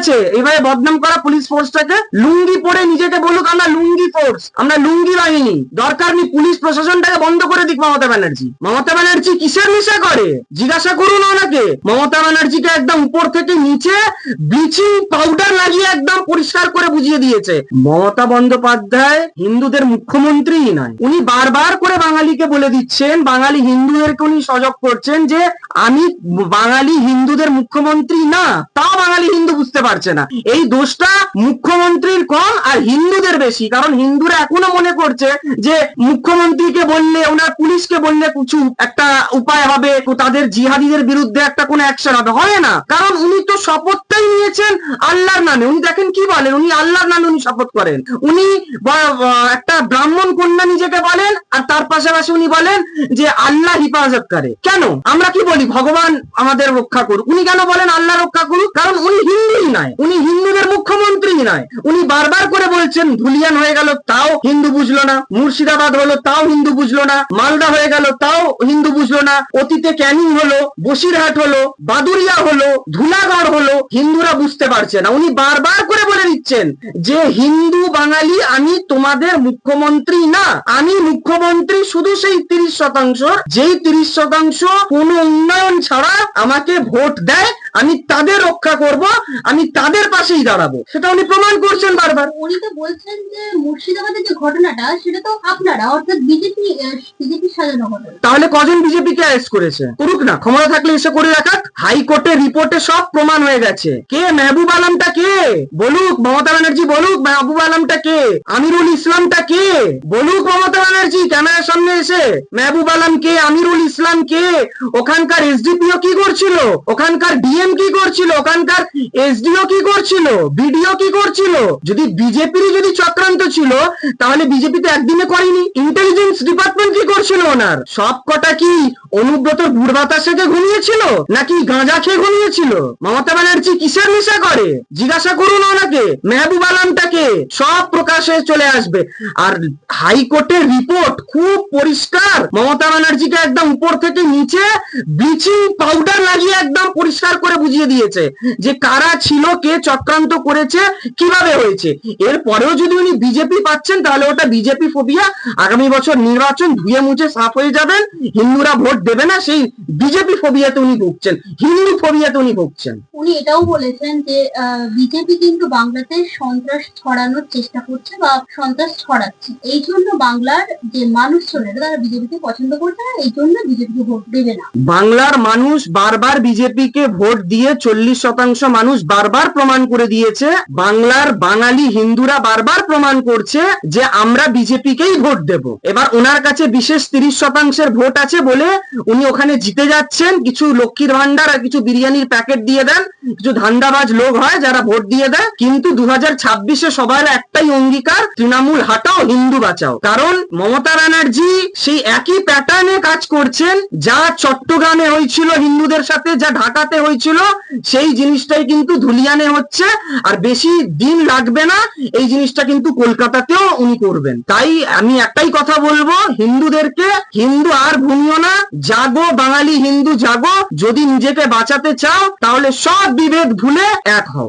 আছে। এইভাবে বদনাম করা পুলিশ ফোর্সটাকে লুঙ্গি পরে নিজেকে বলুক, আমরা লুঙ্গি ফোর্স আমরা লুঙ্গি বাহিনী। দরকার নেই পুলিশ প্রশাসনটাকে বন্ধ করে দিক মমতা ব্যানার্জি। মমতা ব্যানার্জি কিসের নেশা করে? জিজ্ঞাসা করুন ওনাকে। মমতা ব্যানার্জিকে একদম উপর থেকে নিচে ব্লিচিং পাউডার লাগিয়ে একদম পরিষ্কার করে বুঝিয়ে দিয়েছে। মমতা বন্দ্যোপাধ্যায় হিন্দুদের মুখ্যমন্ত্রীই নয়। উনি বারবার করে বাঙালিকে বলে দিচ্ছেন, বাঙালি হিন্দুদেরকে উনি সজাগ করছেন যে, আমি বাঙালি হিন্দুদের মুখ্যমন্ত্রী না, তাও বাঙালি হিন্দু বুঝতে পারছে না। এই দোষটা মুখ্যমন্ত্রীর কম আর হিন্দুদের বেশি, কারণ হিন্দুরা এখনও মনে করছে যে মুখ্যমন্ত্রীকে বললে, ওনার পুলিশকে বললে কিছু একটা উপায় হবে, তাদের জিহাদিদের বিরুদ্ধে একটা কোনো অ্যাকশন হবে। হয় না। কারণ উনি তো শপথটাই নিয়েছেন আল্লাহর নামে। উনি দেখেন কি বলেন? উনি আল্লাহর নামে উনি শপথ করেন। উনি একটা ব্রাহ্মণ কন্যা নিজেকে বলেন, আর তার পাশাপাশি উনি বলেন যে আল্লাহ হিফাজত করে। কেন? আমরা কি বলি? ভগবান আমাদের রক্ষা করুক। উনি কেন বলেন আল্লাহ রক্ষা করুক? কারণ উনি হিন্দুই নয়, উনি হিন্দুদের মুখ্যমন্ত্রী নয়। উনি বারবার করে বলছেন, ধুলিয়ান হয়ে গেল, তাও হিন্দু বুঝলো না। মুর্শিদাবাদ হলো, তাও হিন্দু বুঝলো না। মালদা হয়ে গেল, তাও হিন্দু বুঝলো না। অতীতে ক্যানিং হলো, বসিরহাট হলো বাদুরিয়া হলো, ধুলাগড় হলো, হিন্দুরা বুঝতে পারছে না। উনি বারবার করে বলে দিচ্ছেন যে, হিন্দু, বাঙালি, আমি তোমাদের মুখ্যমন্ত্রী না। আমি মুখ্যমন্ত্রী শুধু সেই তিরিশ শতাংশ যেই তিরিশ শতাংশ কোনো উন্নয়ন ছাড়া আমাকে ভোট দেয় আমি তাদের রক্ষা করব আমি তাদের পাশেই দাঁড়াবো। সেটা উনি প্রমাণ করছেন বারবার। উনি তো বলছেন যে মুর্শিদাবাদের যে ঘটনাটা সেটা তো আপনারা অর্থাৎ বিজেপি বিজেপি সাজানো ঘটনা তাহলে কজন বিজেপি কে অ্যারেস্ট করেছে? করুক না ক্ষমতা থাকলে এসে করে রাখাক হাইকোর্টের রিপোর্টে সব প্রমাণ হয়ে গেছে। কে? মেহবুব আলমটা কে? বলুক মমতা ব্যানার্জি বলুক মেহবুব আলমটা কে? আমিরুল ইসলামটা কে? বলুক মমতা ব্যানার্জি ক্যামেরার সামনে এসে। মেহবুব আলম কে? আমিরুল ইসলাম কে? ওখানকার এসডিপিও কি করছিল? ওখানকার ডিএম কি করছিল? ওখানকার এসডিও কি করছিল? বিডিও কি করছিল? যদি বিজেপির যদি চক্রান্ত ছিল, তাহলে বিজেপি তো একদিনে করেনি। ইন্টেলিজেন্স ডিপার্টমেন্ট করছিল ওনার? সব কটা কি অনুব্রত বুড় বাতাসে ঘুমিয়েছিল? নাকি গাঁজা খেয়ে ঘুমিয়েছিল? মমতা ব্যানার্জি কিসের নেশা করে? জিজ্ঞাসা করুন ওনাকে। মেহবুব আলমটাকে। সব প্রকাশে চলে আসবে। আর হাইকোর্টের রিপোর্ট খুব পরিষ্কার। মমতা ব্যানার্জিকে একদম উপর থেকে নিচে ব্লিচিং পাউডার লাগিয়ে একদম পরিষ্কার করে বুঝিয়ে দিয়েছে যে কারা ছিল, কে চক্রান্ত করেছে, কীভাবে হয়েছে। এর পরেও যদি উনি বিজেপি পাচ্ছেন, তাহলে ওটা বিজেপি ফোবিয়া। আগামী বছর নির্বাচন ধুয়ে মুছে সাফ হয়ে যাবেন হিন্দুরা ভোট দেবে না সেই বিজেপি ফোবিয়াতে উনি ভুগছেন হিন্দু ফোবিয়াতে উনি ভুগছেন। উনি এটাও বলেছেন যে বিজেপি কিন্তু বাংলাতে সন্ত্রাস ছড়ানোর চেষ্টা করছে বা সন্ত্রাস ছড়াচ্ছে। এই জন্য বাংলার যে মানুষ চলে তারা বিজেপিকে পছন্দ করছে না এই জন্য বিজেপিকে ভোট দেবে না। বাংলার মানুষ বারবার বিজেপিকে ভোট দিয়ে চল্লিশ শতাংশ মানুষ বারবার প্রমাণ করে দিয়েছে বাংলার বাঙালি হিন্দুরা বারবার প্রমাণ করছে যে আমরা বিজেপিকেই ভোট দেব। এবার ওনার কাছে বিশেষ তিরিশ শতাংশের ভোট আছে বলে উনি ওখানে জিতে যাচ্ছেন। কিছু লক্ষ্মীর ভান্ডার আর কিছু বিরিয়ানির প্যাকেট দিয়ে দেন। কিছু ধান্দাবাজ লোক হয় যারা ভোট দিয়ে দেয়। কিন্তু দু হাজার ছাব্বিশে সবার একটাই অঙ্গীকার, তৃণমূল হাটাও হিন্দু বাঁচাও। কারণ মমতা ব্যানার্জি সেই একই প্যাটার্নে কাজ করছেন। যা চট্টগ্রামে হয়েছিল হিন্দুদের সাথে, যা ঢাকাতে হয়েছিল, সেই জিনিসটাই কিন্তু ধুলিয়ানে হচ্ছে। আর বেশি দিন লাগবে না, এই জিনিসটা কিন্তু কলকাতাতেও উনি করবেন। তাই আমি একটাই কথা বলব হিন্দুদেরকে হিন্দু আর ভুমিও না। জাগো, বাঙালি হিন্দু জাগো। যদি নিজেকে বাঁচাতে চাও, তাহলে সব বিভেদ ভুলে এক হও।